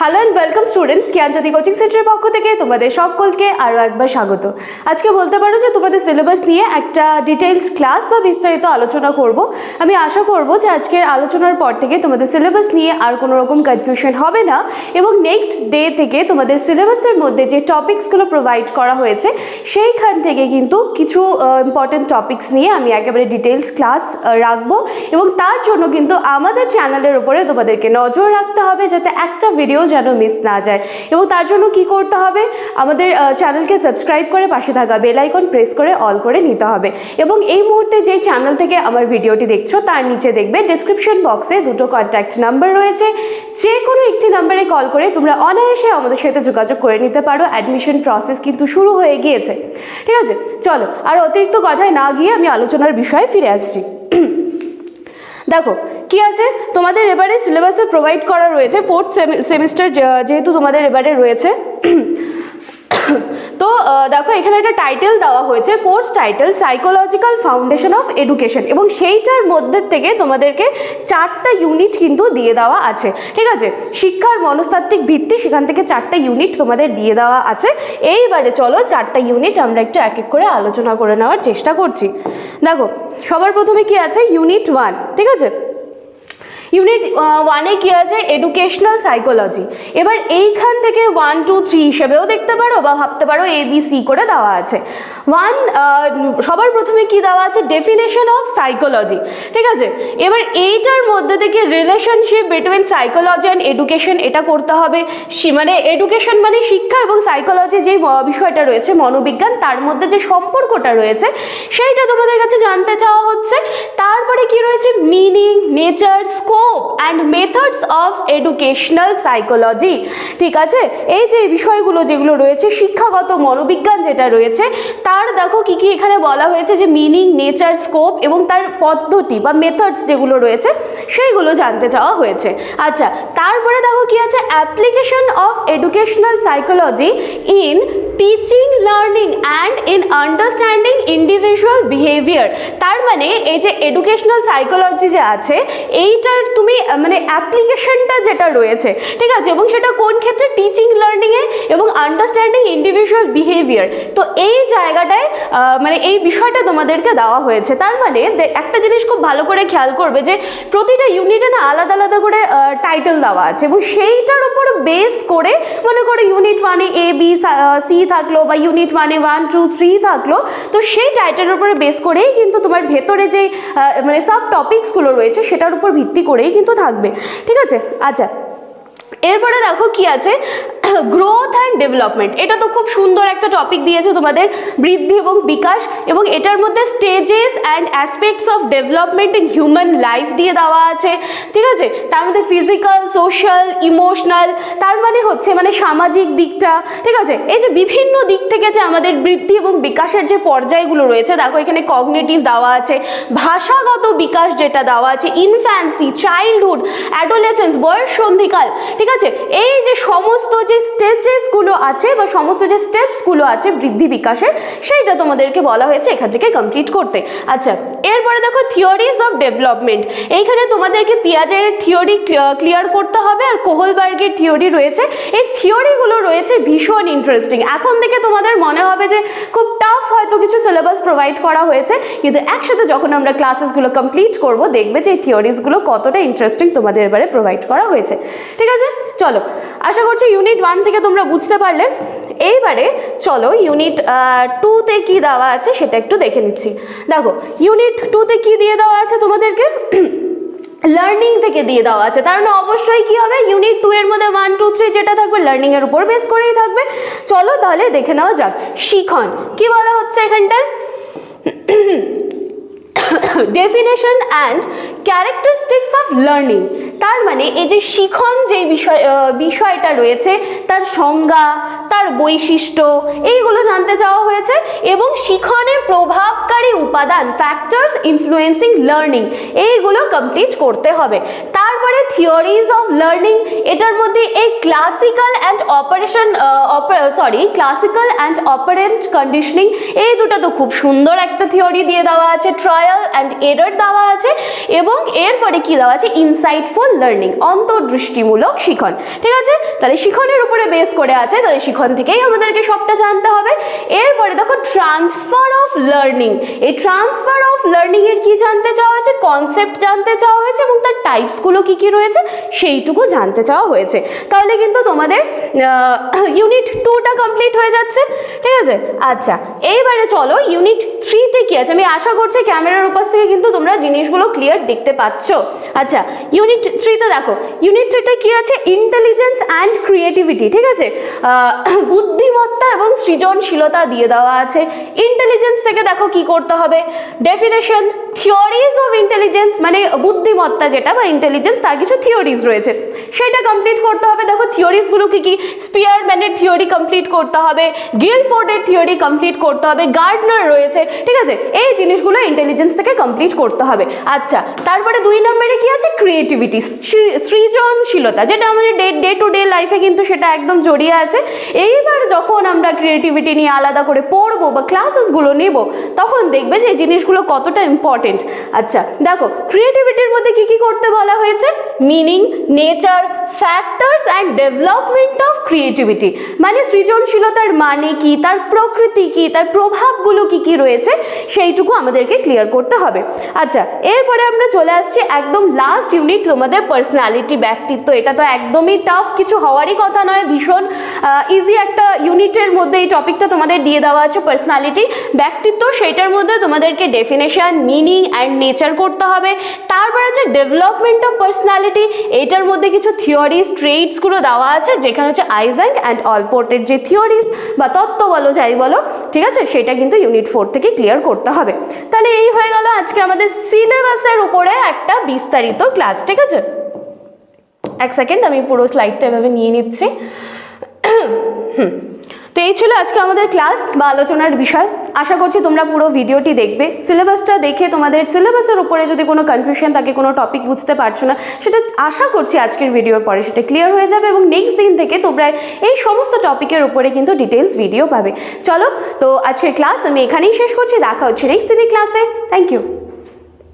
Hello and welcome students Gyanjyoti coaching সেন্টারের পক্ষ থেকে তোমাদের সকলকে আরও একবার স্বাগত। আজকে বলতে পারো যে তোমাদের সিলেবাস নিয়ে একটা ডিটেলস ক্লাস বা বিস্তারিত আলোচনা করব। আমি আশা করব যে আজকের আলোচনার পর থেকে তোমাদের সিলেবাস নিয়ে আর কোনো রকম কনফিউশন হবে না এবং নেক্সট ডে থেকে তোমাদের সিলেবাসের মধ্যে যে টপিকসগুলো প্রোভাইড করা হয়েছে, সেইখান থেকে কিন্তু কিছু ইম্পর্টেন্ট টপিকস নিয়ে আমি একেবারে ডিটেলস ক্লাস রাখব এবং তার জন্য কিন্তু আমাদের চ্যানেলের উপরে তোমাদেরকে নজর রাখতে হবে যাতে একটা ভিডিও যেন মিস না যায়। এবং তার জন্য কি করতে হবে? আমাদের চ্যানেলকে সাবস্ক্রাইব করে পাশে থাকা বেল আইকন প্রেস করে অল করে নিতে হবে। এবং এই মুহূর্তে যে চ্যানেল থেকে আমার ভিডিওটি দেখছ, তার নিচে দেখবে ডিসক্রিপশন বক্সে দুটো কন্ট্যাক্ট নাম্বার রয়েছে। যে কোনো একটি নাম্বারে কল করে তোমরা অনায়াসে আমাদের সাথে যোগাযোগ করে নিতে পারো। অ্যাডমিশন প্রসেস কিন্তু শুরু হয়ে গিয়েছে। ঠিক আছে? চলো, আর অতিরিক্ত কথায় না গিয়ে আমি আলোচনার বিষয়ে ফিরে আসছি। দেখো, কি আছে? তোমাদের এবারে সিলেবাসে প্রোভাইড করা রয়েছে ফোর্থ সেমিস্টার যেহেতু তোমাদের এবারে রয়েছে। তো দেখো, এখানে একটা টাইটেল দেওয়া হয়েছে course title psychological foundation of education এবং সেইটার মধ্যে থেকে তোমাদেরকে চারটা ইউনিট কিন্তু দিয়ে দেওয়া আছে। ঠিক আছে? শিক্ষার মনস্তাত্ত্বিক ভিত্তি, সেখান থেকে চারটা ইউনিট তোমাদের দিয়ে দেওয়া আছে। এইবারে চলো চারটা ইউনিট আমরা একটু এক এক করে আলোচনা করে নেওয়ার চেষ্টা করছি। দেখো সবার প্রথমে কি আছে? ইউনিট ওয়ান ঠিক আছে? ইউনিট ওয়ানে কী আছে? এডুকেশনাল সাইকোলজি এবার এইখান থেকে ওয়ান টু থ্রি হিসেবেও দেখতে পারো বা ভাবতে পারো এবিসি করে দেওয়া আছে। ওয়ান সবার প্রথমে কি দেওয়া আছে? ডেফিনেশন অফ সাইকোলজি ঠিক আছে? এবার এইটার মধ্যে থেকে relationship between psychology and education এটা করতে হবে। মানে এডুকেশন মানে শিক্ষা এবং সাইকোলজি যে বিষয়টা রয়েছে, মনোবিজ্ঞান, তার মধ্যে যে সম্পর্কটা রয়েছে, সেইটা তোমাদের কাছে জানতে চাওয়া হচ্ছে। তারপরে কি রয়েছে? Meaning nature scope and methods of educational psychology ঠিক আছে? এই যে বিষয়গুলো যেগুলো রয়েছে, শিক্ষাগত মনোবিজ্ঞান যেটা রয়েছে, তার দেখো কি কি এখানে বলা হয়েছে যে মিনিং নেচার স্কোপ এবং তার পদ্ধতি বা মেথডস যেগুলো রয়েছে, সেইগুলো জানতে চাওয়া হয়েছে। আচ্ছা তারপরে দেখো কি আছে? Application of educational psychology in teaching learning and in understanding individual behaviour তার মানে এই যে এডুকেশনাল সাইকোলজি যে আছে, এইটার তুমি মানে অ্যাপ্লিকেশনটা যেটা রয়েছে, ঠিক আছে? এবং সেটা কোন ক্ষেত্রে? টিচিং লার্নিংয়ে এবং আন্ডারস্ট্যান্ডিং ইন্ডিভিজুয়াল বিহেভিয়ার তো এই জায়গাটায় আহ, মানে এই বিষয়টা তোমাদেরকে দেওয়া হয়েছে। তার মানে একটা জিনিস খুব ভালো করে খেয়াল করবে যে প্রতিটা ইউনিটে না আলাদা আলাদা করে টাইটেল দেওয়া আছে এবং সেইটার উপর বেস করে মনে করো ইউনিট ওয়ানে এ বি সি থাকল বা ইউনিট ওয়ানে ওয়ান টু থ্রি থাকল তো সেই টাইটেলের উপরে বেস করেই কিন্তু তোমার ভেতরে যে মানে সাব টপিকসগুলো রয়েছে সেটার উপর ভিত্তি করেই কিন্তু থাকবে। ঠিক আছে? আচ্ছা। এরপরে দেখো কি আছে। গ্রোথ অ্যান্ড ডেভেলপমেন্ট এটা তো খুব সুন্দর একটা টপিক দিয়েছে তোমাদের, বৃদ্ধি এবং বিকাশ, এবং এটার মধ্যে stages and aspects of development in human life দিয়ে দেওয়া আছে, ঠিক আছে? তার মধ্যে ফিজিক্যাল সোশ্যাল ইমোশনাল তার মানে হচ্ছে মানে সামাজিক দিকটা, ঠিক আছে? এই যে বিভিন্ন দিক থেকে যে আমাদের বৃদ্ধি এবং বিকাশের যে পর্যায়গুলো রয়েছে, দেখো এখানে কগনেটিভ দেওয়া আছে, ভাষাগত বিকাশ যেটা দেওয়া আছে ইনফ্যান্সি চাইল্ডহুড অ্যাডোলেসেন্স বয়স সন্ধিকাল, ঠিক আছে? এই যে সমস্ত যে স্টেজেসগুলো আছে বা সমস্ত যে স্টেপসগুলো আছে বৃদ্ধি বিকাশের, সেইটা তোমাদেরকে বলা হয়েছে এখান থেকে কমপ্লিট করতে। আচ্ছা এরপরে দেখো থিওরিজ অফ ডেভেলপমেন্ট এইখানে তোমাদেরকে পিয়াজের থিওরি ক্লিয়ার করতে হবে আর কোহলবার্গের থিওরি রয়েছে। এই থিওরিগুলো রয়েছে ভীষণ ইন্টারেস্টিং এখন থেকে তোমাদের মনে হবে যে খুব হয়তো কিছু সিলেবাস প্রোভাইড করা হয়েছে, কিন্তু একসাথে যখন আমরা ক্লাসেসগুলো কমপ্লিট করব, দেখবে যে এই থিওরিজগুলো কতটা ইন্টারেস্টিং তোমাদের এবারে প্রোভাইড করা হয়েছে। ঠিক আছে? চলো, আশা করছি ইউনিট ওয়ান থেকে তোমরা বুঝতে পারলে। এইবারে চলো ইউনিট টুতে কি দেওয়া আছে সেটা একটু দেখে নিচ্ছি। দেখো ইউনিট টুতে কি দিয়ে দেওয়া আছে তোমাদেরকে? লার্নিং থেকে দিয়ে দেওয়া আছে। তার মানে অবশ্যই কি হবে? ইউনিট টু এর মধ্যে ওয়ান টু থ্রি যেটা থাকবে লার্নিং এর উপর বেস করেই থাকবে। চলো তাহলে দেখে নেওয়া যাক। শিখন। কি বলা হচ্ছে এখানটায়? Definition and characteristics of learning তার মানে এই যে শিখন যে বিষয় বিষয়টা রয়েছে, তার সংজ্ঞা, তার বৈশিষ্ট্য, এইগুলো জানতে চাওয়া হয়েছে এবং শিখনে প্রভাবকারী উপাদান ফ্যাক্টরস ইনফ্লুয়েন্সিং লার্নিং এইগুলো কমপ্লিট করতে হবে। তারপরে থিওরিজ অফ লার্নিং এটার মধ্যে এই classical and operation sorry classical and operant conditioning এই দুটো তো খুব সুন্দর একটা থিওরি দিয়ে দেওয়া আছে ট্রায়াল অ্যান্ড এরর দেওয়া আছে এবং এরপরে কি দেওয়া আছে ইনসাইটফুল লার্নিং অন্তর্দৃষ্টিমূলক শিখন। ঠিক আছে? তাহলে শিখনের উপরে বেস করে আছে, তাহলে শিখন থেকেই আমাদেরকে সবটা জানতে হবে। এরপরে দেখো ট্রান্সফার লার্নিং এই ট্রান্সফার অফ লার্নিং এর কি জানতে চাওয়া হয়েছে? কনসেপ্ট জানতে চাওয়া হয়েছে এবং তার টাইপসগুলো কি কি রয়েছে? সেইটুকু জানতে চাওয়া হয়েছে। তাহলে কিন্তু তোমাদের ইউনিট টুটা কমপ্লিট হয়ে যাচ্ছে। ঠিক আছে? আচ্ছা এইবারে চলো ইউনিট থ্রিতে কি আছে? আমি আশা করছি ক্যামেরার উপাস থেকে কিন্তু তোমরা জিনিসগুলো ক্লিয়ার দেখতে পাচ্ছ। আচ্ছা ইউনিট থ্রিতে দেখো। ইউনিট থ্রিতে কি আছে? ইন্টেলিজেন্স অ্যান্ড ক্রিয়েটিভিটি ঠিক আছে? বুদ্ধিমত্তা সৃজনশীলতা দিয়ে দেওয়া আছে। ইন্টেলিজেন্স থেকে দেখো কি করতে হবে। ডেফিনেশন থিওরিজ অফ ইন্টেলিজেন্স মানে বুদ্ধিমত্তা যেটা বা ইন্টেলিজেন্স তার কিছু থিওরিজ রয়েছে। সেটা কমপ্লিট করতে হবে। দেখো থিওরিজগুলো কি কি? স্পিয়ারম্যানের থিওরি কমপ্লিট করতে হবে। গিলফোর্ডের থিওরি কমপ্লিট করতে হবে। গার্ডনার রয়েছে। ঠিক আছে? এই জিনিসগুলো ইন্টেলিজেন্স থেকে কমপ্লিট করতে হবে। আচ্ছা তারপরে দুই নম্বরে কি আছে? ক্রিয়েটিভিটি সৃজনশীলতা, যেটা আমাদের ডে ডে টু ডে লাইফে কিন্তু সেটা একদম জড়িয়ে আছে। এইবার যখন আমরা ক্রিয়েটিভিটি নিয়ে আলাদা করে পড়ব বা ক্লাসেসগুলো নেব, তখন দেখবে যে এই জিনিসগুলো কতটা ইম্পর্টেন্ট আচ্ছা দেখো ক্রিয়েটিভিটির মধ্যে কি কি করতে বলা হয়েছে? Meaning nature factors and development of creativity মানে সৃজনশীলতার মানে কি, তার প্রকৃতি কি, তার প্রভাবগুলো কি কি রয়েছে, সেইটুকু আমাদেরকে ক্লিয়ার করতে হবে। আচ্ছা এরপরে আমরা চলে আসছি একদম লাস্ট ইউনিট তোমাদের পার্সোনালিটি ব্যক্তিত্ব। এটা তো একদমই টাফ কিছু হওয়ারই কথা নয়, ভীষণ ইজি একটা ইউনিটের মধ্যে টপিকটা তোমাদের দিয়ে দেওয়া আছে পার্সোনালিটি ব্যক্তিত্ব সেটার মধ্যে তোমাদেরকে ডেফিনেশন মিনিং অ্যান্ড নেচার করতে হবে। তারপর আছে ডেভেলপমেন্ট অফ পার্সোনালিটি এটার মধ্যে কিছু থিওরিজ ট্রেডসগুলো দেওয়া আছে, যেখানে হচ্ছে আইজ্যাক অ্যান্ড অলপোর্টের যে থিওরিজ বা তত্ত্ব বলো, যাই বলো, ঠিক আছে? সেটা কিন্তু ইউনিট ফোর থেকে ক্লিয়ার করতে হবে। তাহলে এই হয়ে গেল আজকে আমাদের সিলেবাসের উপরে একটা বিস্তারিত ক্লাস ঠিক আছে? এক সেকেন্ড আমি পুরো স্লাইডটা এভাবে নিয়ে নিচ্ছি। হুম। তো এই ছিল আজকে আমাদের ক্লাস বা আলোচনার বিষয়। আশা করছি তোমরা পুরো ভিডিওটি দেখবে। সিলেবাসটা দেখে তোমাদের সিলেবাসের উপরে যদি কোনো কনফিউশন থাকে, কোনো টপিক বুঝতে পারছ না, সেটা আশা করছি আজকের ভিডিওর পরে সেটা ক্লিয়ার হয়ে যাবে এবং নেক্সট দিন থেকে তোমরা এই সমস্ত টপিকের উপরে কিন্তু ডিটেলস ভিডিও পাবে। চলো, তো আজকের ক্লাস আমি এখানেই শেষ করছি। দেখা হচ্ছে নেক্সট দিনের ক্লাসে থ্যাংক ইউ